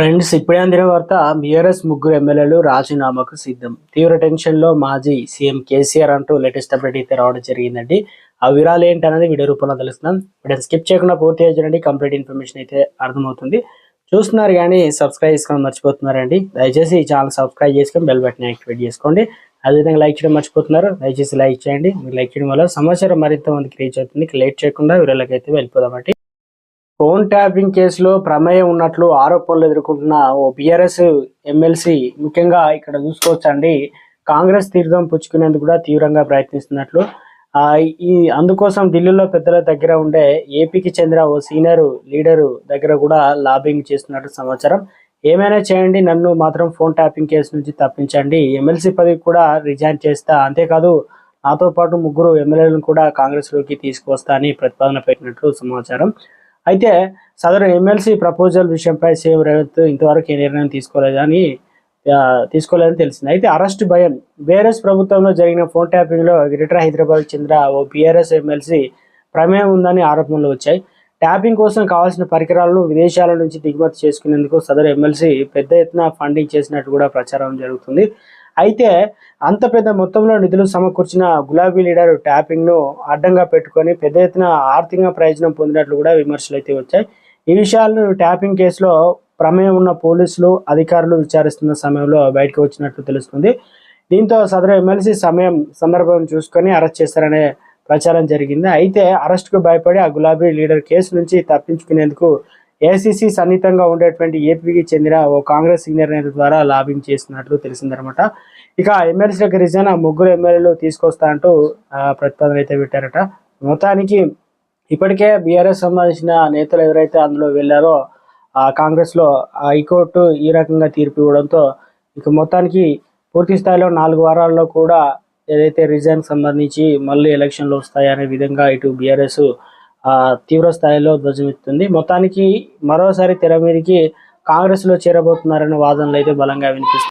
Friends ఇప్పుడే అందిన వార్త బీఆర్ఎస్ ముగ్గురు ఎమ్మెల్యేలు రాజీనామాకు సిద్ధం. తీవ్ర టెన్షన్లో మాజీ సీఎం కేసీఆర్ అంటూ లేటెస్ట్ అప్డేట్ అయితే రావడం జరిగిందండి. ఆ వివరాలు ఏంటి అనేది వీడియో రూపంలో తెలుస్తున్నాం వీడియో స్కిప్ చేయకుండా పూర్తిగా చూడండి కంప్లీట్ ఇన్ఫర్మేషన్ అయితే అర్థమవుతుంది. చూస్తున్నారు కానీ సబ్స్క్రైబ్ చేసుకొని మర్చిపోతున్నారండి. దయచేసి ఈ ఛానల్ సబ్స్క్రైబ్ చేసుకొని బెల్ బటన్ యాక్టివేట్ చేసుకోండి. అదేవిధంగా లైక్ చేయడం మర్చిపోతున్నారు. దయచేసి లైక్ చేయండి. మీరు లైక్ చేయడం వల్ల సమాచారం మరింత మందికి రీచ్ అవుతుంది. లేట్ చేయకుండా వీడియోలోకి అయితే వెళ్ళిపోదామండి. ఫోన్ ట్యాపింగ్ కేసులో ప్రమేయం ఉన్నట్లు ఆరోపణలు ఎదుర్కొంటున్న ఓ బీఆర్ఎస్ ఎమ్మెల్సీ ముఖ్యంగా ఇక్కడ చూసుకోవచ్చండి. కాంగ్రెస్ తీర్థం పుచ్చుకునేందుకు కూడా తీవ్రంగా ప్రయత్నిస్తున్నట్లు. ఈ అందుకోసం ఢిల్లీలో పెద్దల దగ్గర ఉండే ఏపీకి చెందిన ఓ సీనియర్ లీడరు దగ్గర కూడా లాబింగ్ చేస్తున్నట్టు సమాచారం. ఏమైనా చేయండి నన్ను మాత్రం ఫోన్ ట్యాపింగ్ కేసు నుంచి తప్పించండి. ఎమ్మెల్సీ పదవి కూడా రిజైన్ చేస్తా అంతేకాదు నాతో పాటు ముగ్గురు ఎమ్మెల్యేలను కూడా కాంగ్రెస్లోకి తీసుకువస్తా అని ప్రతిపాదన పెట్టినట్లు సమాచారం. అయితే సదరు ఎమ్మెల్సీ ప్రపోజల్ విషయంపై సీఎం రేవంత్ ఇంతవరకు ఏ నిర్ణయం తీసుకోలేదని తీసుకోలేదని తెలిసింది. అయితే అరెస్ట్ భయం. బీఆర్ఎస్ ప్రభుత్వంలో జరిగిన ఫోన్ ట్యాపింగ్లో గ్రేటర్ హైదరాబాద్ చెందిన ఓ బీఆర్ఎస్ ఎమ్మెల్సీ ప్రమేయం ఉందని ఆరోపణలు వచ్చాయి. ట్యాపింగ్ కోసం కావాల్సిన పరికరాలను విదేశాల నుంచి దిగుమతి చేసుకునేందుకు సదరు ఎమ్మెల్సీ పెద్ద ఎత్తున ఫండింగ్ చేసినట్టు కూడా ప్రచారం జరుగుతుంది. అయితే అంత పెద్ద మొత్తంలో నిధులు సమకూర్చిన గులాబీ లీడర్ ట్యాపింగ్ను అడ్డంగా పెట్టుకొని పెద్ద ఎత్తున ఆర్థిక ప్రయోజనం పొందినట్లు కూడా విమర్శలు అయితే వచ్చాయి. ఈ విషయాలను ట్యాపింగ్ కేసులో ప్రమేయం ఉన్న పోలీసులు అధికారులు విచారిస్తున్న సమయంలో బయటకు వచ్చినట్లు తెలుస్తుంది. దీంతో సదరు ఎమ్మెల్సీ సమయం సందర్భం చూసుకొని అరెస్ట్ చేశారనే ప్రచారం జరిగింది. అయితే అరెస్ట్కు భయపడి ఆ గులాబీ లీడర్ కేసు నుంచి తప్పించుకునేందుకు ఏసీసీ సన్నిహితంగా ఉండేటువంటి ఏపీకి చెందిన ఓ కాంగ్రెస్ సీనియర్ నేత ద్వారా లాబింగ్ చేస్తున్నట్లు తెలిసిందనమాట. ఇక ఎమ్మెల్సీలకు రిజైన్ ముగ్గురు ఎమ్మెల్యేలు తీసుకొస్తా అంటూ ప్రతిపాదన అయితే పెట్టారట. మొత్తానికి ఇప్పటికే బీఆర్ఎస్ సంబంధించిన నేతలు ఎవరైతే అందులో వెళ్ళారో ఆ కాంగ్రెస్లో ఆ హైకోర్టు ఈ రకంగా తీర్పు ఇవ్వడంతో ఇక మొత్తానికి పూర్తి స్థాయిలో నాలుగు వారాల్లో కూడా ఏదైతే రిజైన్ సంబంధించి మళ్ళీ ఎలక్షన్లు వస్తాయి అనే విధంగా ఇటు బీఆర్ఎస్ తీవ్ర స్థాయిలో ధ్వజమెత్తుంది. మొత్తానికి మరోసారి తెర మీదకి కాంగ్రెస్లో చేరబోతున్నారనే వాదనలు అయితే బలంగా వినిపిస్తుంది